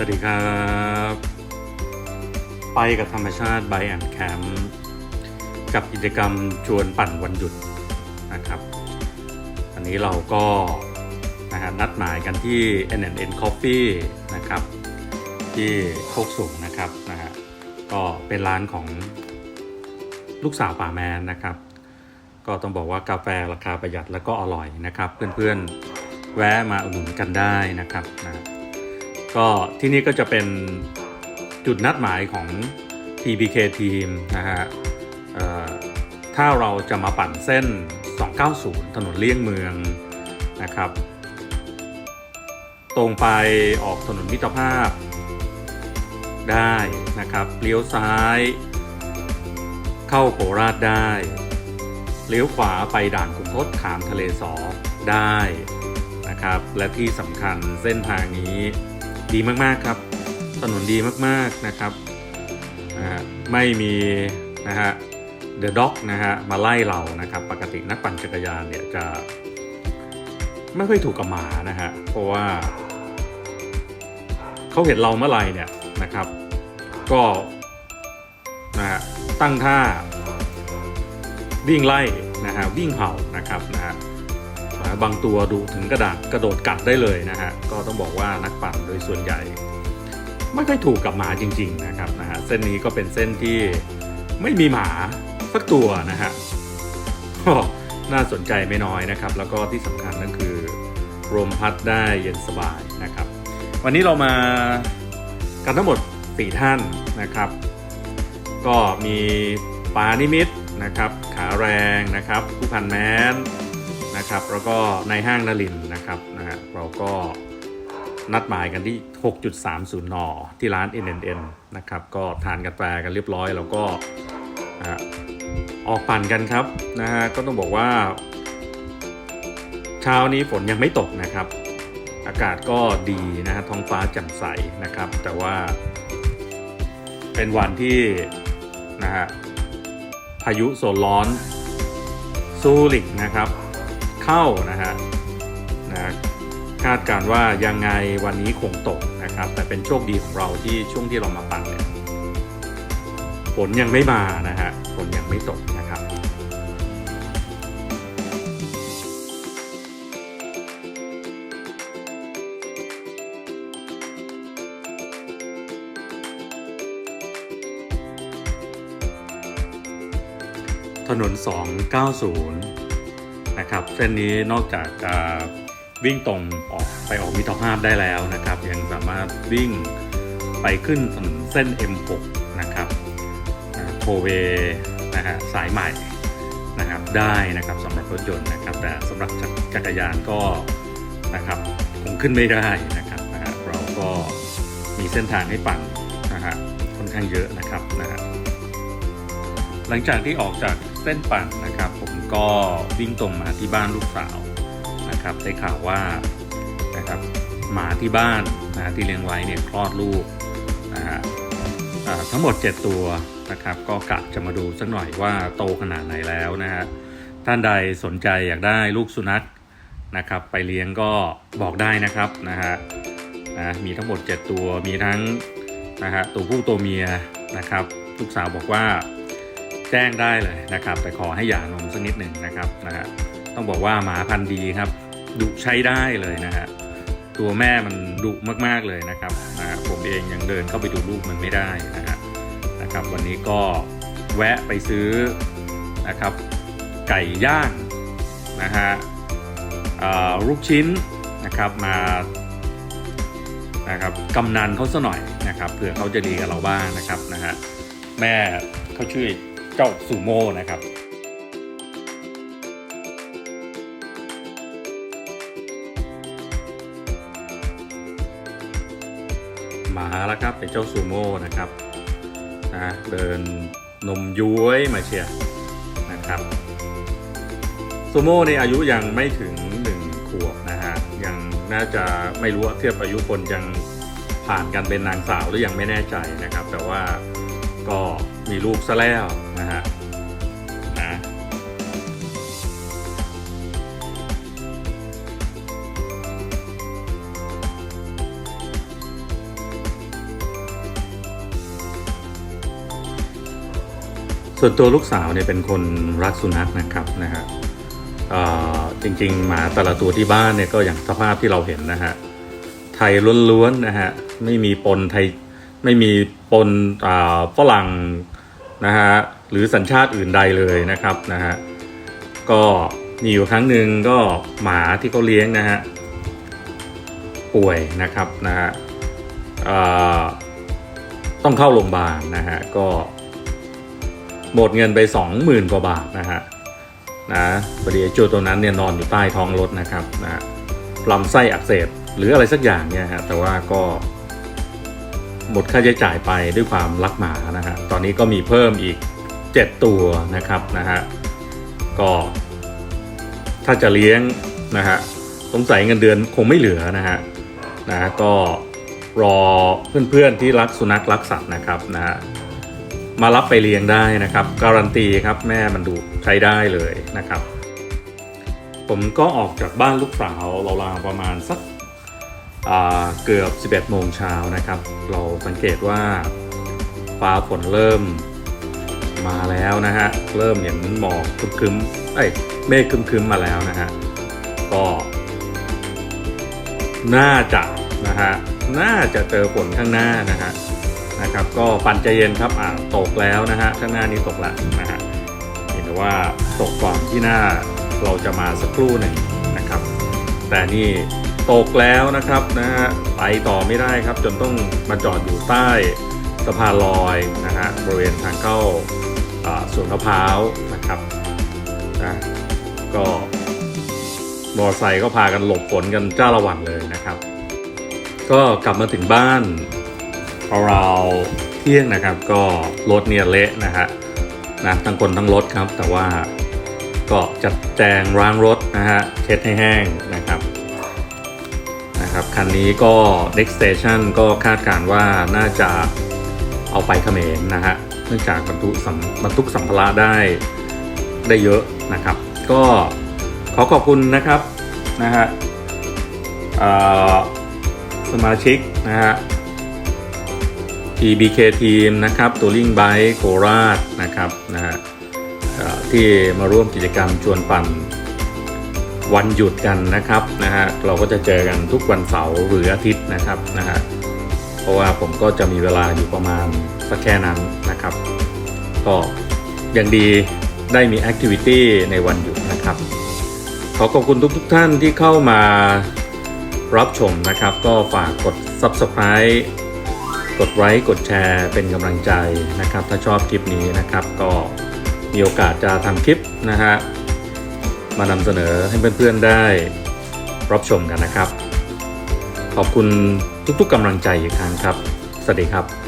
สวัสดีครับ ไปกับธรรมชาติไบแอนแคมป์กับกิจกรรมชวนปั่นวันหยุดนะครับอันนี้เราก็นะฮะนัดหมายกันที่ N&N Coffee นะครับ ที่โคกสูงนะครับนะฮะก็เป็นร้านของลูกสาวป่าแมนนะครับ ก็ต้องบอกว่ากาแฟราคาประหยัดแล้วก็อร่อยนะครับ เพื่อนๆแวะมาอุดหนุนกันได้นะครับนะ ก็ที่นี่ก็จะเป็นจุดนัดหมายของ TBK ทีมนะฮะถ้าเราจะมาปั่นเส้น 290 ถนนเลี่ยงเมืองนะครับ ตรงไปออกถนนมิตรภาพได้นะครับ เลี้ยวซ้าย เข้าโคราชได้ เลี้ยวขวาไปด่านขุนทดขามทะเลสอได้นะครับ และที่สำคัญเส้นทางนี้ ดีมากๆครับ ถนนดีมากๆนะครับไม่มีนะฮะเดอะด็อกนะฮะมาไล่เรานะครับ ปกตินักปั่นจักรยานเนี่ยจะ ไม่ค่อยถูกกับหมานะฮะเพราะว่าเขาเห็นเราเมื่อไหร่เนี่ยนะครับ ก็นะฮะตั้งท่าวิ่งไล่นะฮะวิ่งเห่านะครับนะฮะ บางตัวดูถึงกระดาษกระโดดกัดได้เลยนะฮะก็ต้องบอกว่านักปั่นโดยส่วนใหญ่ ไม่ค่อยถูกกับหมาจริง ๆ นะครับนะฮะเส้นนี้ก็เป็นเส้นที่ไม่มีหมาสักตัวนะฮะก็น่าสนใจไม่น้อยนะครับ แล้วก็ที่สำคัญนั่นคือลมพัดได้เย็นสบายนะครับ วันนี้เรามากันทั้งหมด 4 ท่านนะครับ ก็มีปานิมิตนะครับ ขาแรงนะครับผู้พันแมน นะครับ แล้วก็ในห้างนลินนะครับนะฮะเราก็นัดหมายกันที่ 6.30 น ที่ร้าน NNN นะครับ ก็ทานกาแฟกันเรียบร้อย แล้วก็ออกปั่นกันครับนะฮะก็ต้องบอกว่า เช้านี้ฝนยังไม่ตกนะครับ อากาศก็ดีนะฮะท้องฟ้าแจ่มใสนะครับ แต่ว่า เป็นวันที่นะฮะพายุโซนร้อนซูริกนะครับ เข้านะฮะนะคาดการ์ว่ายังไงวันนี้คงตกนะครับ แต่เป็นโชคดีของเราที่ช่วงที่เรามาปั่นเนี่ยฝนยังไม่มานะฮะฝนยังไม่ตกนะครับถนน 290 นะครับ เส้นนี้นอกจากจะวิ่งตรงออกไปออกมิตรภาพได้แล้วนะครับ ยังสามารถวิ่งไปขึ้นถนนเส้น M6 นะครับโทเวนะฮะสายใหม่นะครับได้นะครับสำหรับรถยนต์นะครับ แต่สำหรับจักรยานก็นะครับคงขึ้นไม่ได้นะครับนะฮะเราก็มีเส้นทางให้ปั่นนะฮะค่อนข้างเยอะนะครับนะฮะหลังจากที่ออกจากเส้นปั่นนะครับผม ก็วิ่งตรงมาที่บ้านลูกสาวนะครับ ได้ข่าวว่านะครับหมาที่บ้านนะที่เลี้ยงไว้เนี่ยคลอดลูกนะฮะทั้งหมด 7 ตัวนะครับ ก็กะจะมาดูสักหน่อยว่าโตขนาดไหนแล้วนะฮะท่านใดสนใจอยากได้ลูกสุนัขนะครับ ไปเลี้ยงก็บอกได้นะครับนะฮะนะมีทั้งหมด 7 ตัวมีทั้งนะฮะตัวผู้ตัวเมียนะครับ ลูกสาวบอกว่า แจ้งได้เลยนะครับ แต่ขอให้หย่านมสักนิดหนึ่งนะครับนะฮะต้องบอกว่าหมาพันธุ์ดีครับดุใช้ได้เลยนะฮะตัวแม่มันดุมากๆเลยนะครับนะฮะผมเองยังเดินเข้าไปดูลูกมันไม่ได้นะฮะนะครับ วันนี้ก็แวะไปซื้อนะครับ ไก่ย่างนะฮะลูกชิ้นนะครับมานะครับกำนันเขาซะหน่อยนะครับเผื่อเขาจะดีกับเราบ้างนะครับนะฮะแม่เขาชื่อ เจ้าซูโม่นะครับมาแล้วครับเป็นเจ้าซูโม่นะครับนะเดินนมย้วยมาเชียร์นะครับซูโม่ในอายุยังไม่ถึงหนึ่งขวบนะฮะยังน่าจะไม่รู้ว่าเทียบอายุคนยังผ่านกันเป็นนางสาวหรือยังไม่แน่ใจนะครับ แต่ว่าก็มีลูกซะแล้ว ส่วนตัวลูกสาวเนี่ยเป็นคนรักสุนัขนะครับนะฮะจริงๆหมาแต่ละตัวที่บ้านเนี่ยก็อย่างสภาพที่เราเห็นนะฮะไทยล้วนๆนะฮะไม่มีปนไทยไม่มีปนฝรั่งนะฮะหรือสัญชาติอื่นใดเลยนะครับนะฮะก็มีอยู่ครั้งหนึ่งก็หมาที่เขาเลี้ยงนะฮะป่วยนะครับนะฮะต้องเข้าโรงพยาบาลนะฮะก็ หมดเงินไป 20,000 กว่าบาทนะฮะนะพอดีไอ้เจูตัวนั้นเนี่ยนอนอยู่ใต้ท้องรถนะครับนะลำไส้อักเสบหรืออะไรสักอย่างเนี่ยฮะแต่ว่าก็หมดค่าใช้จ่ายไปด้วยความรักหมานะฮะตอนนี้ก็มีเพิ่มอีก 7 ตัวนะครับนะฮะก็ถ้าจะเลี้ยงนะฮะสงสัยเงินเดือนคงไม่เหลือนะฮะนะก็รอเพื่อนๆที่รักสุนัขรักสัตว์นะครับนะฮะ มารับไปเลี้ยงได้นะครับ การันตีครับแม่มันดูใช้ได้เลยนะครับ ผมก็ออกจากบ้านลูกสาวราวๆประมาณสักเกือบ 11 โมงเช้านะครับ เราสังเกตว่าฟ้าฝนเริ่มมาแล้วนะฮะ เริ่มเห็นหมอกคึมๆเอ้ยเมฆคึมๆมาแล้วนะฮะ ก็ น่าจะนะฮะ น่าจะเจอฝนข้างหน้านะฮะ นะครับ ก็ปั่นใจเย็นครับอ่าตกแล้วนะฮะข้างหน้านี้ตกล้วนะฮะเห็นแต่ว่าตกก่อนที่หน้าเราจะมาสักครู่หนึ่งนะครับ แต่นี่ตกแล้วนะครับนะฮะไปต่อไม่ได้ครับ จนต้องมาจอดอยู่ใต้สะพานลอยนะฮะบริเวณทางเข้าสวนมะพร้าวนะครับนะก็มอร์ไซค์ก็พากันหลบฝนกันจ้าละวันเลยนะครับ ก็กลับมาถึงบ้าน ราวเที่ยงนะครับ ก็รถเนี่ยเละนะฮะนะทั้งคนทั้งรถครับ แต่ว่าก็จัดแจงล้างรถนะฮะเช็ดให้แห้งนะครับนะครับคันนี้ก็ next station ก็คาดการณ์ว่าน่าจะเอาไปเขมรนะฮะเนื่องจากบรรทุกสัมบรรทุกสัมภาระได้ได้เยอะนะครับ ก็ขอขอบคุณนะครับนะฮะสมาชิกนะฮะ PBK ทีมนะครับตัวลิงไบค์โคราชนะครับนะฮะที่มาร่วมกิจกรรมชวนปั่นวันหยุดกันนะครับนะฮะเราก็จะเจอกันทุกวันเสาร์หรืออาทิตย์นะครับนะฮะเพราะว่าผมก็จะมีเวลาอยู่ประมาณสักแค่นั้นนะครับ ก็ยังดีได้มีแอคทิวิตี้ในวันหยุดนะครับ ขอขอบคุณทุกๆทท่านที่เข้ามารับชมนะครับ ก็ฝากกด Subscribe กดไลค์กดแชร์เป็นกำลังใจนะครับ ถ้าชอบคลิปนี้นะครับ ก็มีโอกาสจะทำคลิปนะฮะมานำเสนอให้เพื่อนๆได้รับชมกันนะครับ ขอบคุณทุกๆกำลังใจอีกครั้งครับ สวัสดีครับ